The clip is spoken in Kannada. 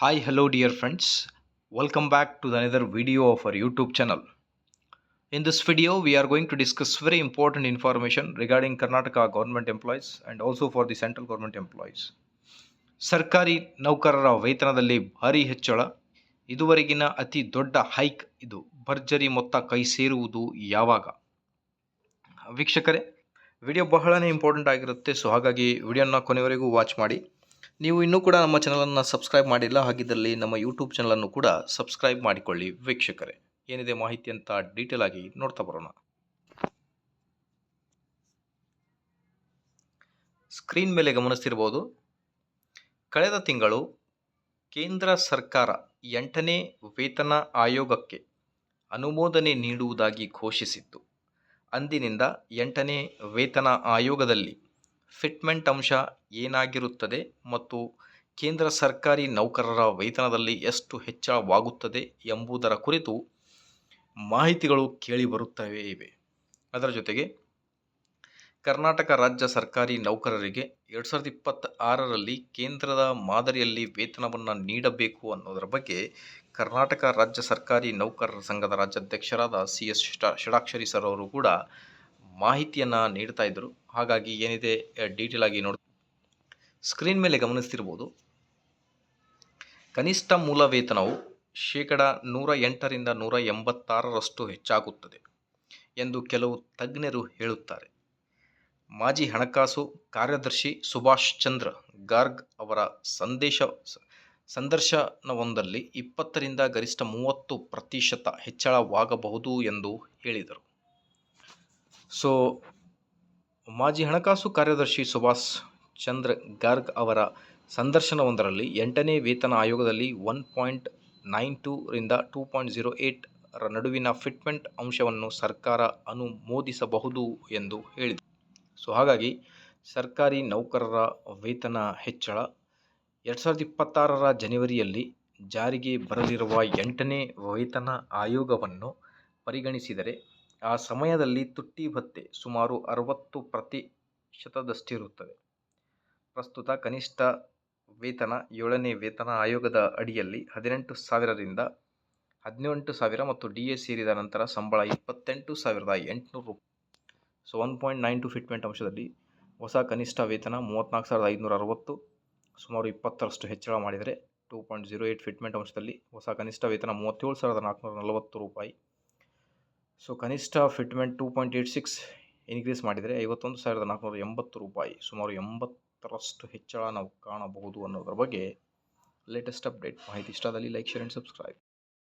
Hi, hello, dear friends. Welcome back to another video of our YouTube channel. In this video, we are going to discuss very important information regarding Karnataka government employees and also for the central government employees. ಸರ್ಕಾರಿ ನೌಕರರ ವೇತನದಲ್ಲಿ ಭಾರಿ ಹೆಚ್ಚಳ ಇದುವರೆಗಿನ ಅತಿ ದೊಡ್ಡ ಹೈಕ್ ಇದು ಭರ್ಜರಿ ಮೊತ್ತ ಕೈ ಸೇರುವುದು ಯಾವಾಗ ವೀಕ್ಷಕರೇ ವಿಡಿಯೋ ಬಹಳನೇ ಇಂಪಾರ್ಟೆಂಟ್ ಆಗಿರುತ್ತೆ ಸೊ ಹಾಗಾಗಿ ವಿಡಿಯೋನ ಕೊನೆವರೆಗೂ ವಾಚ್ ಮಾಡಿ ನೀವು ಇನ್ನೂ ಕೂಡ ನಮ್ಮ ಚಾನಲನ್ನು ಸಬ್ಸ್ಕ್ರೈಬ್ ಮಾಡಿಲ್ಲ, ಹಾಗಿದ್ದಲ್ಲಿ ನಮ್ಮ ಯೂಟ್ಯೂಬ್ ಚಾನಲನ್ನು ಕೂಡ ಸಬ್ಸ್ಕ್ರೈಬ್ ಮಾಡಿಕೊಳ್ಳಿ ವೀಕ್ಷಕರೇ. ಏನಿದೆ ಮಾಹಿತಿ ಅಂತ ಡೀಟೇಲ್ ಆಗಿ ನೋಡ್ತಾ ಬರೋಣ. ಸ್ಕ್ರೀನ್ ಮೇಲೆ ಗಮನಿಸ್ತಿರ್ಬೋದು. ಕಳೆದ ತಿಂಗಳು ಕೇಂದ್ರ ಸರ್ಕಾರ ಎಂಟನೇ ವೇತನ ಆಯೋಗಕ್ಕೆ ಅನುಮೋದನೆ ನೀಡುವುದಾಗಿ ಘೋಷಿಸಿತ್ತು. ಅಂದಿನಿಂದ ಎಂಟನೇ ವೇತನ ಆಯೋಗದಲ್ಲಿ ಫಿಟ್ಮೆಂಟ್ ಅಂಶ ಏನಾಗಿರುತ್ತದೆ ಮತ್ತು ಕೇಂದ್ರ ಸರ್ಕಾರಿ ನೌಕರರ ವೇತನದಲ್ಲಿ ಎಷ್ಟು ಹೆಚ್ಚಳವಾಗುತ್ತದೆ ಎಂಬುದರ ಕುರಿತು ಮಾಹಿತಿಗಳು ಕೇಳಿಬರುತ್ತವೆ ಇವೆ. ಅದರ ಜೊತೆಗೆ ಕರ್ನಾಟಕ ರಾಜ್ಯ ಸರ್ಕಾರಿ ನೌಕರರಿಗೆ ಎರಡು ಸಾವಿರದ ಇಪ್ಪತ್ತ ಆರರಲ್ಲಿ ಕೇಂದ್ರದ ಮಾದರಿಯಲ್ಲಿ ವೇತನವನ್ನು ನೀಡಬೇಕು ಅನ್ನೋದರ ಬಗ್ಗೆ ಕರ್ನಾಟಕ ರಾಜ್ಯ ಸರ್ಕಾರಿ ನೌಕರರ ಸಂಘದ ರಾಜ್ಯಾಧ್ಯಕ್ಷರಾದ ಸಿ ಎಸ್ ಷಡಾಕ್ಷರಿ ಸರ್ ಅವರು ಕೂಡ ಮಾಹಿತಿಯನ್ನು ನೀಡ್ತಾ ಇದ್ದರು. ಹಾಗಾಗಿ ಏನಿದೆ ಡೀಟೇಲ್ ಆಗಿ ನೋಡ ಸ್ಕ್ರೀನ್ ಮೇಲೆ ಗಮನಿಸ್ತಿರ್ಬೋದು. ಕನಿಷ್ಠ ಮೂಲ ವೇತನವು ಶೇಕಡ ನೂರ ಎಂಟರಿಂದ ನೂರ ಎಂಬತ್ತಾರರಷ್ಟು ಹೆಚ್ಚಾಗುತ್ತದೆ ಎಂದು ಕೆಲವು ತಜ್ಞರು ಹೇಳುತ್ತಾರೆ. ಮಾಜಿ ಹಣಕಾಸು ಕಾರ್ಯದರ್ಶಿ ಸುಭಾಷ್ ಚಂದ್ರ ಗಾರ್ಗ್ ಅವರ ಸಂದೇಶ ಸಂದರ್ಶನವೊಂದಲ್ಲಿ ಇಪ್ಪತ್ತರಿಂದ ಗರಿಷ್ಠ ಮೂವತ್ತು ಪ್ರತಿಶತ ಹೆಚ್ಚಳವಾಗಬಹುದು ಎಂದು ಹೇಳಿದರು. ಸೊ ಮಾಜಿ ಹಣಕಾಸು ಕಾರ್ಯದರ್ಶಿ ಸುಭಾಷ್ ಚಂದ್ರ ಗಾರ್ಗ್ ಅವರ ಸಂದರ್ಶನವೊಂದರಲ್ಲಿ ಎಂಟನೇ ವೇತನ ಆಯೋಗದಲ್ಲಿ ಒನ್ ಪಾಯಿಂಟ್ ನೈನ್ ಟೂರಿಂದ ಟೂ ಪಾಯಿಂಟ್ ಜೀರೋ ಏಯ್ಟರ ನಡುವಿನ ಫಿಟ್ಮೆಂಟ್ ಅಂಶವನ್ನು ಸರ್ಕಾರ ಅನುಮೋದಿಸಬಹುದು ಎಂದು ಹೇಳಿದರು ಸೊ, ಹಾಗಾಗಿ ಸರ್ಕಾರಿ ನೌಕರರ ವೇತನ ಹೆಚ್ಚಳ ಎರಡು ಸಾವಿರದ ಇಪ್ಪತ್ತಾರರ ಜನವರಿಯಲ್ಲಿ ಜಾರಿಗೆ ಬರಲಿರುವ ಎಂಟನೇ ವೇತನ ಆಯೋಗವನ್ನು ಪರಿಗಣಿಸಿದರೆ ಆ ಸಮಯದಲ್ಲಿ ತುಟ್ಟಿ ಭತ್ತೆ ಸುಮಾರು ಅರವತ್ತು ಪ್ರತಿಶತದಷ್ಟಿರುತ್ತದೆ. ಪ್ರಸ್ತುತ ಕನಿಷ್ಠ ವೇತನ ಏಳನೇ ವೇತನ ಆಯೋಗದ ಅಡಿಯಲ್ಲಿ ಹದಿನೆಂಟು ಸಾವಿರದಿಂದ ಹದಿನೆಂಟು ಸಾವಿರ ಮತ್ತು ಡಿ ಎ ಸೇರಿದ ನಂತರ ಸಂಬಳ ಇಪ್ಪತ್ತೆಂಟು ಸಾವಿರದ ಎಂಟುನೂರು so, one point nine two fitment ಅಂಶದಲ್ಲಿ ಹೊಸ ಕನಿಷ್ಠ ವೇತನ ಮೂವತ್ತ್ನಾಲ್ಕು ಸಾವಿರದ ಐದುನೂರ ಅರವತ್ತು, ಸುಮಾರು ಇಪ್ಪತ್ತರಷ್ಟು ಹೆಚ್ಚಳ ಮಾಡಿದರೆ two point zero eight fitment ಅಂಶದಲ್ಲಿ ಹೊಸ ಕನಿಷ್ಠ ವೇತನ ಮೂವತ್ತೇಳು ಸಾವಿರದ ನಾಲ್ಕುನೂರ ನಲವತ್ತು ರೂಪಾಯಿ ಸೊ ಕನಿಷ್ಠ fitment two point eight six increase ಮಾಡಿದರೆ ಐವತ್ತೊಂದು ಸಾವಿರದ ನಾಲ್ಕುನೂರ ಎಂಬತ್ತು ರೂಪಾಯಿ, ಸುಮಾರು ಎಂಬತ್ತರಷ್ಟು ಹೆಚ್ಚಳ ನಾವು ಕಾಣಬಹುದು ಅನ್ನೋದ್ರ ಬಗ್ಗೆ ಲೇಟೆಸ್ಟ್ ಅಪ್ಡೇಟ್ ಮಾಹಿತಿ ಇಷ್ಟದಲ್ಲಿ ಲೈಕ್ ಶೇರ್ ಆ್ಯಂಡ್ ಸಬ್ಸ್ಕ್ರೈಬ್